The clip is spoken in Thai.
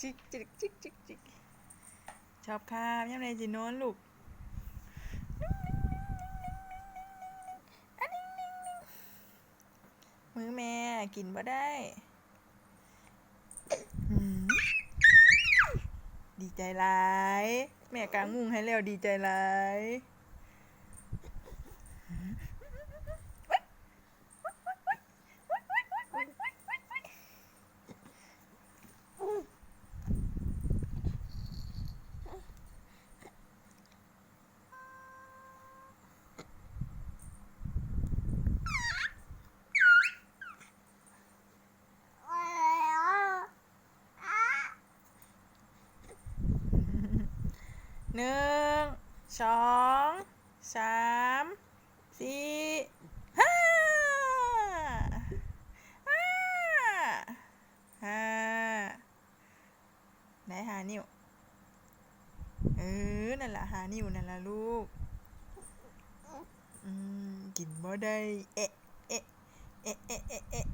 จิกจิกจิกจิกจิกชอบครับยังไงสิโน้นลูกมือแม่กินบ่ได้ดีใจหลาย แม่กางมุงให้แล้วดีใจหลาย หนึ่งสองสามสี่ห้าห้าห้าไหนหานิ้วเออนั่นแหละหานิ้วนั่นแหละลูกกินบ่ได้เอ๊ะเอ๊ะเอ๊ะเอ๊ะเอ๊ะ